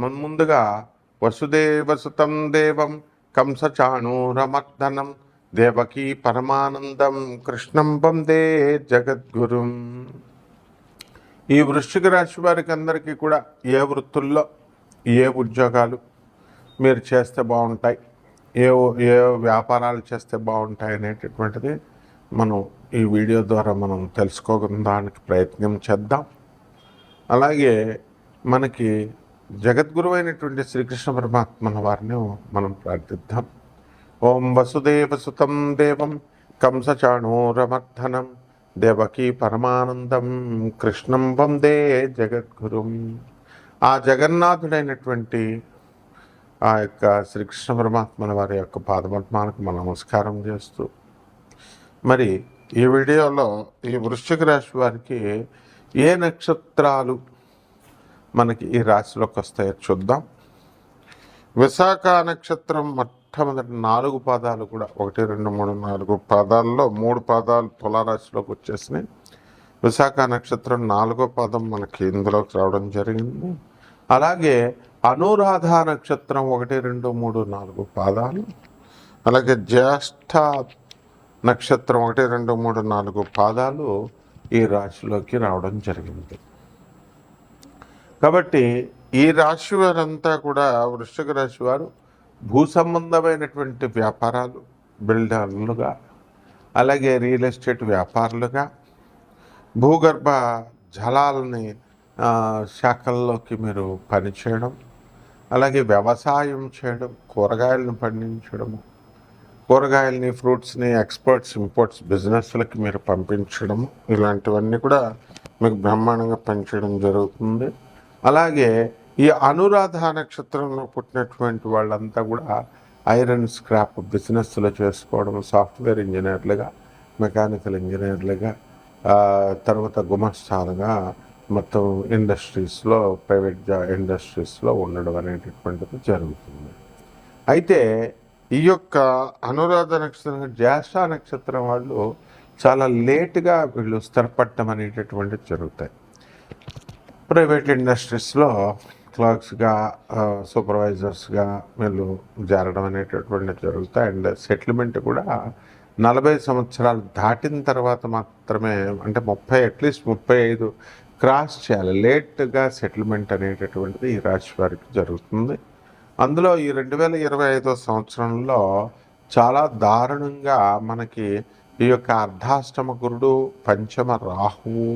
మన ముందుగా వసుదేవసుతం దేవం కంసచాణూరమర్దనం దేవకీ పరమానందం కృష్ణం వందే జగద్గురుం. ఈ వృశ్చిక రాశి వారికి అందరికీ కూడా ఏ వృత్తుల్లో ఏ ఉద్యోగాలు మీరు చేస్తే బాగుంటాయి ఏ ఏ వ్యాపారాలు చేస్తే బాగుంటాయి అనేటటువంటిది మనం ఈ వీడియో ద్వారా మనం తెలుసుకోవడానికి ప్రయత్నం చేద్దాం. అలాగే మనకి జగద్గురువైనటువంటి శ్రీకృష్ణ పరమాత్మన వారిని మనం ప్రార్థిద్దాం. ఓం వసుదేవ సుతం దేవం కంసచాణూరమర్ధనం దేవకీ పరమానందం కృష్ణం వందే జగద్గురుం. ఆ జగన్నాథుడైనటువంటి ఆ యొక్క శ్రీకృష్ణ పరమాత్మన వారి యొక్క పాదపద్మానికి మనం నమస్కారం చేస్తూ మరి ఈ వీడియోలో ఈ వృశ్చిక రాశి వారికి ఏ నక్షత్రాలు మనకి ఈ రాశిలోకి వస్తాయో చూద్దాం. విశాఖ నక్షత్రం మొట్టమొదటి నాలుగు పాదాలు కూడా ఒకటి రెండు మూడు నాలుగు పాదాల్లో మూడు పాదాలు తులారాశిలోకి వచ్చేసినాయి. విశాఖ నక్షత్రం నాలుగో పాదం మనకి ఇందులోకి రావడం జరిగింది. అలాగే అనురాధ నక్షత్రం ఒకటి రెండు మూడు నాలుగు పాదాలు. అలాగే జ్యేష్ఠ నక్షత్రం ఒకటి రెండు మూడు నాలుగు పాదాలు ఈ రాశిలోకి రావడం జరిగింది. కాబట్టి ఈ రాశి వారంతా కూడా వృశ్చిక రాశి వారు భూ సంబంధమైనటువంటి వ్యాపారాలు బిల్డర్లుగా అలాగే రియల్ ఎస్టేట్ వ్యాపారులుగా భూగర్భ జలాలని శాఖల్లోకి మీరు పనిచేయడం అలాగే వ్యవసాయం చేయడం కూరగాయలను పండించడము కూరగాయలని ఫ్రూట్స్ని ఎక్స్పోర్ట్స్ ఇంపోర్ట్స్ బిజినెస్లకి మీరు పంపించడం ఇలాంటివన్నీ కూడా మీకు బ్రహ్మాండంగా పనిచేయడం జరుగుతుంది. అలాగే ఈ అనురాధ నక్షత్రంలో పుట్టినటువంటి వాళ్ళంతా కూడా ఐరన్ స్క్రాప్ బిజినెస్లో చేసుకోవడం సాఫ్ట్వేర్ ఇంజనీర్లుగా మెకానికల్ ఇంజనీర్లుగా తర్వాత గుమస్థాలుగా మొత్తం ఇండస్ట్రీస్లో ప్రైవేట్ జా ఇండస్ట్రీస్లో ఉండడం అనేటటువంటిది జరుగుతుంది. అయితే ఈ యొక్క అనురాధ నక్షత్రం జ్యేష్ఠ నక్షత్రం వాళ్ళు చాలా లేటుగా వీళ్ళు స్థిరపడటం అనేటటువంటిది జరుగుతాయి. ప్రైవేట్ ఇండస్ట్రీస్లో క్లర్క్స్గా సూపర్వైజర్స్గా వీళ్ళు చేరడం అనేటటువంటి జరుగుతాయి. అండ్ సెటిల్మెంట్ కూడా నలభై సంవత్సరాలు దాటిన తర్వాత మాత్రమే అంటే ముప్పై అట్లీస్ట్ ముప్పై ఐదు క్రాస్ చేయాలి. లేట్గా సెటిల్మెంట్ అనేటటువంటిది ఈ రాశి వారికి జరుగుతుంది. అందులో ఈ రెండు వేల ఇరవై ఐదో సంవత్సరంలో చాలా దారుణంగా మనకి ఈ యొక్క అర్ధాష్టమ గురుడు పంచమ రాహువు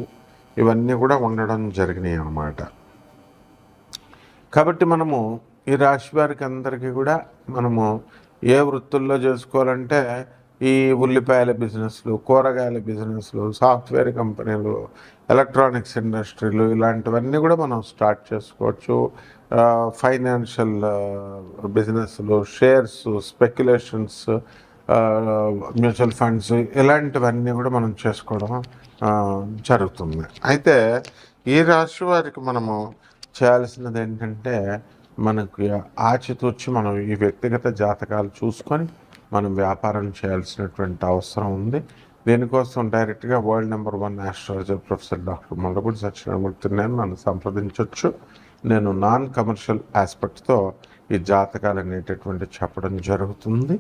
ఇవన్నీ కూడా ఉండడం జరిగినాయి అన్నమాట. కాబట్టి మనము ఈ రాశి వారికి అందరికీ కూడా మనము ఏ వృత్తుల్లో చేసుకోవాలంటే ఈ ఉల్లిపాయల బిజినెస్లు కూరగాయల బిజినెస్లు సాఫ్ట్వేర్ కంపెనీలు ఎలక్ట్రానిక్స్ ఇండస్ట్రీలు ఇలాంటివన్నీ కూడా మనం స్టార్ట్ చేసుకోవచ్చు. ఫైనాన్షియల్ బిజినెస్లు షేర్స్ స్పెక్యులేషన్స్ మ్యూచువల్ ఫండ్స్ ఇలాంటివన్నీ కూడా మనం చేసుకోవడం జరుగుతుంది. అయితే ఈ రాశి వారికి మనము చేయాల్సినది ఏంటంటే మనకు ఆచితూచి మనం ఈ వ్యక్తిగత జాతకాలు చూసుకొని మనం వ్యాపారం చేయాల్సినటువంటి అవసరం ఉంది. దీనికోసం డైరెక్ట్గా world number one astrologer professor doctor Mallapudi Satyanarayanamurthy నేను నన్ను సంప్రదించవచ్చు నేను నాన్ కమర్షియల్ ఆస్పెక్ట్తో ఈ జాతకాలు అనేటటువంటి చెప్పడం జరుగుతుంది.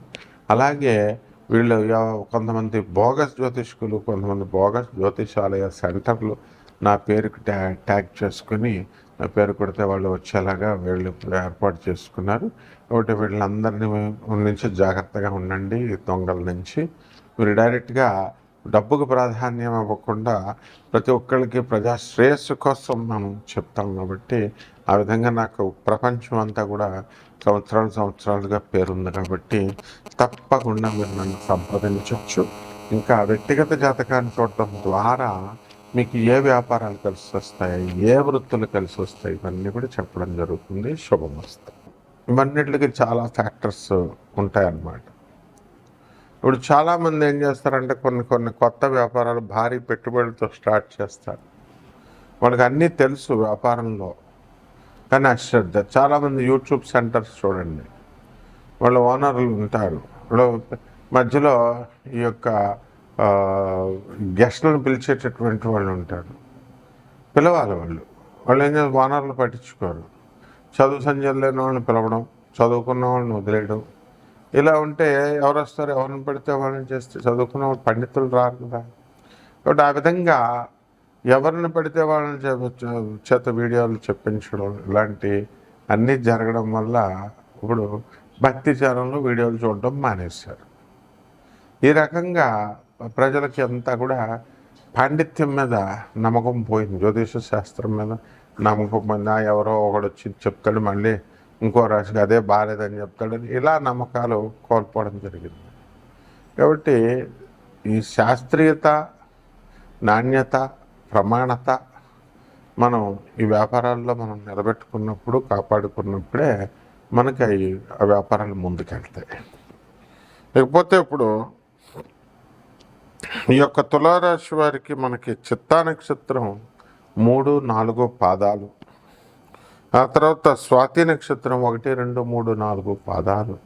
అలాగే వీళ్ళు కొంతమంది బోగస్ జ్యోతిష్కులు కొంతమంది బోగస్ జ్యోతిషాలయ సెంటర్లు నా పేరుకి ట్యా ట్యాగ్ చేసుకుని నా పేరు కొడితే వాళ్ళు వచ్చేలాగా వీళ్ళు ఏర్పాటు చేసుకున్నారు. కాబట్టి వీళ్ళందరినీ నుంచి జాగ్రత్తగా ఉండండి దొంగల నుంచి. మీరు డైరెక్ట్గా డబ్బుకు ప్రాధాన్యం ఇవ్వకుండా ప్రతి ఒక్కరికి ప్రజా శ్రేయస్సు కోసం మనం చెప్తాం కాబట్టి ఆ విధంగా నాకు ప్రపంచం అంతా కూడా సంవత్సరాలు సంవత్సరాలుగా పేరుంది కాబట్టి తప్పకుండా మీరు నన్ను సంప్రదించవచ్చు ఇంకా వ్యక్తిగత జాతకాన్ని చూడటం ద్వారా మీకు ఏ వ్యాపారాలు కలిసి వస్తాయి ఏ వృత్తులు కలిసి వస్తాయి ఇవన్నీ కూడా చెప్పడం జరుగుతుంది. శుభమస్తు. ఇవన్నిటికి చాలా ఫ్యాక్టర్స్ ఉంటాయన్నమాట. ఇప్పుడు చాలామంది ఏం చేస్తారంటే కొన్ని కొన్ని కొత్త వ్యాపారాలు భారీ పెట్టుబడులతో స్టార్ట్ చేస్తారు. వాళ్ళకి అన్నీ తెలుసు వ్యాపారంలో. కానీ అశ్రద్ధ. చాలామంది యూట్యూబ్ సెంటర్స్ చూడండి. వాళ్ళ ఓనర్లు ఉంటారు. ఇప్పుడు మధ్యలో ఈ యొక్క గెస్ట్లను పిలిచేటటువంటి వాళ్ళు ఉంటారు. పిలవాలి వాళ్ళు. వాళ్ళు ఏం చేస్తారు? ఓనర్లు పట్టించుకోరు. చదువు సంజయ్ లేని వాళ్ళని పిలవడం చదువుకున్న వాళ్ళని వదిలేయడం ఇలా ఉంటే ఎవరు వస్తారు ఎవరిని పెడితే వాళ్ళని చేస్తే చదువుకున్న పండితులు రారు కదా. కాబట్టి ఆ విధంగా ఎవరిని పెడితే వాళ్ళని చేత వీడియోలు చెప్పించడం ఇలాంటి అన్నీ జరగడం వల్ల ఇప్పుడు భక్తి ఛానల్లో వీడియోలు చూడడం మానేశారు. ఈ రకంగా ప్రజలకి అంతా కూడా పాండిత్యం మీద నమ్మకం పోయింది. జ్యోతిష శాస్త్రం మీద నమ్మకం పోయింది ఎవరో ఒకడు వచ్చి చెప్తాడు మళ్ళీ ఇంకో రాశికి అదే బాగాలేదని చెప్తాడని ఇలా నమ్మకాలు కోల్పోవడం జరిగింది. కాబట్టి ఈ శాస్త్రీయత నాణ్యత ప్రమాణత మనం ఈ వ్యాపారాల్లో మనం నిలబెట్టుకున్నప్పుడు కాపాడుకున్నప్పుడే మనకి అవి ఆ వ్యాపారాలు ముందుకెళ్తాయి. లేకపోతే ఇప్పుడు ఈ యొక్క తులారాశి వారికి మనకి చిత్తా నక్షత్రం మూడు నాలుగు పాదాలు. ఆ తర్వాత స్వాతి నక్షత్రం ఒకటి రెండు మూడు నాలుగు పాదాలు.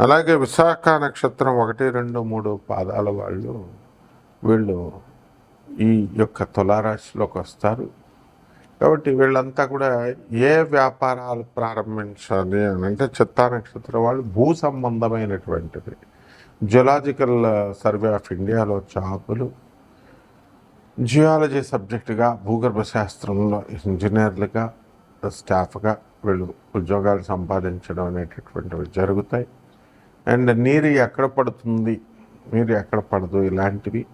అలాగే విశాఖ నక్షత్రం ఒకటి రెండు మూడు పాదాల వాళ్ళు వీళ్ళు ఈ యొక్క తులారాశిలోకి వస్తారు. కాబట్టి వీళ్ళంతా కూడా ఏ వ్యాపారాలు ప్రారంభించాలి అని అంటే చిత్తా నక్షత్రం వాళ్ళు భూ సంబంధమైనటువంటిది జులాజికల్ సర్వే ఆఫ్ ఇండియాలో జాబులు జియాలజీ సబ్జెక్టుగా భూగర్భ శాస్త్రంలో ఇంజనీర్లుగా స్టాఫ్గా వీళ్ళు ఉద్యోగాలు సంపాదించడం అనేటటువంటివి జరుగుతాయి. అండ్ నీరు ఎక్కడ పడుతుంది? నీరు ఎక్కడ పడదు? ఇలాంటివి.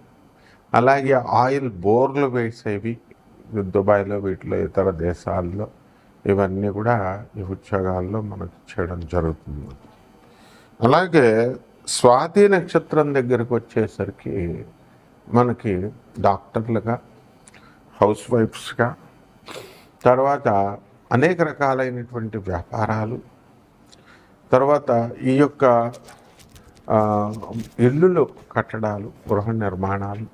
అలాగే ఆయిల్ బోర్లు వేసేవి దుబాయ్లో వీటిలో ఇతర దేశాల్లో. ఇవన్నీ కూడా ఈ ఉద్యోగాల్లో మనకు చేయడం జరుగుతుంది. అలాగే స్వాతి నక్షత్రం దగ్గరకు వచ్చేసరికి మనకి డాక్టర్లుగా హౌస్ వైఫ్స్గా తర్వాత అనేక రకాలైనటువంటి వ్యాపారాలు తర్వాత ఈ యొక్క ఇల్లులు కట్టడాలు గృహ నిర్మాణాలు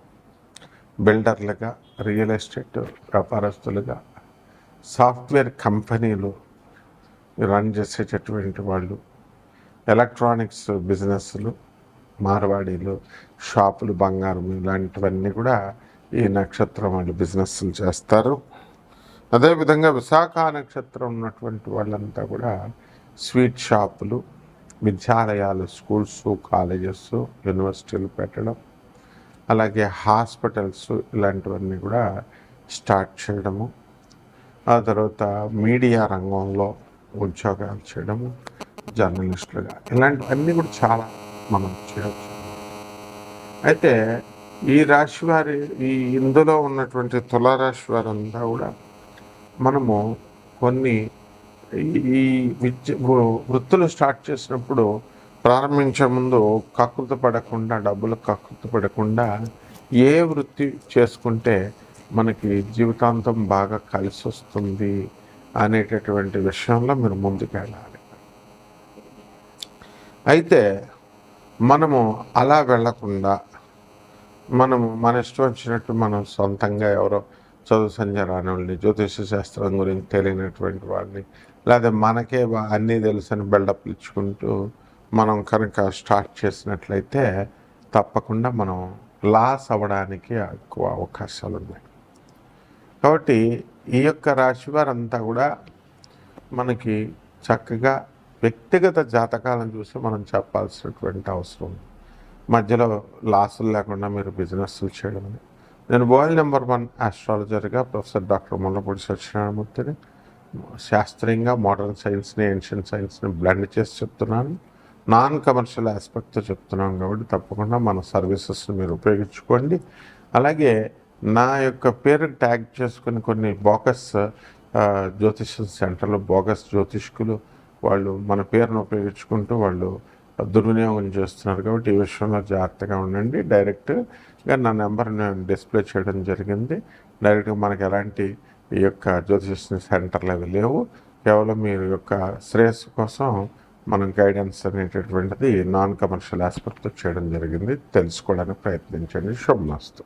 బిల్డర్లుగా రియల్ ఎస్టేట్ వ్యాపారస్తులుగా సాఫ్ట్వేర్ కంపెనీలు రన్ చేసేటటువంటి వాళ్ళు ఎలక్ట్రానిక్స్ బిజినెస్లు మార్వాడీలు షాపులు బంగారం ఇలాంటివన్నీ కూడా ఈ నక్షత్రం వాళ్ళు బిజినెస్లు చేస్తారు. అదేవిధంగా విశాఖ నక్షత్రం ఉన్నటువంటి వాళ్ళంతా కూడా స్వీట్ షాపులు విద్యాలయాలు స్కూల్స్ కాలేజెస్ యూనివర్సిటీలు పెట్టడం అలాగే హాస్పిటల్స్ ఇలాంటివన్నీ కూడా స్టార్ట్ చేయడము ఆ తర్వాత మీడియా రంగంలో ఉద్యోగాలు చేయడము జర్నలిస్టులుగా ఇలాంటివన్నీ కూడా చాలా మనం చేయవచ్చు అయితే ఈ రాశి వారి ఈ ఇందులో ఉన్నటువంటి తులారాశి వారంతా కూడా మనము కొన్ని ఈ- ఈ విద్య వృత్తులు స్టార్ట్ చేసినప్పుడు ప్రారంభించే ముందు కకృత పడకుండా డబ్బులు కకృత పడకుండా ఏ వృత్తి చేసుకుంటే మనకి జీవితాంతం బాగా కలిసి వస్తుంది అనేటటువంటి విషయంలో మీరు ముందుకు వెళ్ళాలి అయితే మనము అలా వెళ్ళకుండా మనము మన ఇష్టం వచ్చినట్టు మనం సొంతంగా ఎవరో చదువు సంధ్య వాళ్ళని జ్యోతిష శాస్త్రం గురించి తెలియనటువంటి వాళ్ళని లేదా మనకే అన్నీ తెలుసని బిల్డప్ ఇచ్చుకుంటూ మనం కనుక స్టార్ట్ చేసినట్లయితే తప్పకుండా మనం లాస్ అవ్వడానికి ఎక్కువ అవకాశాలు ఉన్నాయి కాబట్టి ఈ యొక్క రాశి వారంతా కూడా మనకి చక్కగా వ్యక్తిగత జాతకాలను చూసి మనం చెప్పాల్సినటువంటి అవసరం ఉంది. మధ్యలో లాసులు లేకుండా మీరు బిజినెస్లు చేయడం అని. నేను వరల్డ్ నెంబర్ వన్ ఆస్ట్రాలజర్గా ప్రొఫెసర్ డాక్టర్ ముల్లపూడి సత్యనారాయణమూర్తిని శాస్త్రీయంగా మోడర్న్ సైన్స్ని ఏన్షియన్ సైన్స్ని బ్లెండ్ చేసి చెప్తున్నాను. నాన్ కమర్షియల్ ఆస్పెక్ట్తో చెప్తున్నాం కాబట్టి తప్పకుండా మన సర్వీసెస్ని మీరు ఉపయోగించుకోండి. అలాగే నా యొక్క పేరు ట్యాగ్ చేసుకుని కొన్ని బోకస్ జ్యోతిష్యం జ్యోతిష సెంటర్లో బోగస్ జ్యోతిష్కులు వాళ్ళు మన పేరును ఉపయోగించుకుంటూ వాళ్ళు దుర్వినియోగం చేస్తున్నారు కాబట్టి ఈ విషయంలో జాగ్రత్తగా ఉండండి. డైరెక్ట్గా నా నెంబర్ నేను డిస్ప్లే చేయడం జరిగింది. డైరెక్ట్గా మనకు ఎలాంటి ఈ యొక్క జ్యోతిష సెంటర్లు అవి లేవు. కేవలం మీరు యొక్క శ్రేయస్సు కోసం మనం గైడెన్స్ అనేటటువంటిది నాన్ కమర్షియల్ ఆస్పెక్ట్తో చేయడం జరిగింది. తెలుసుకోవడానికి ప్రయత్నించండి. శుభమస్తు.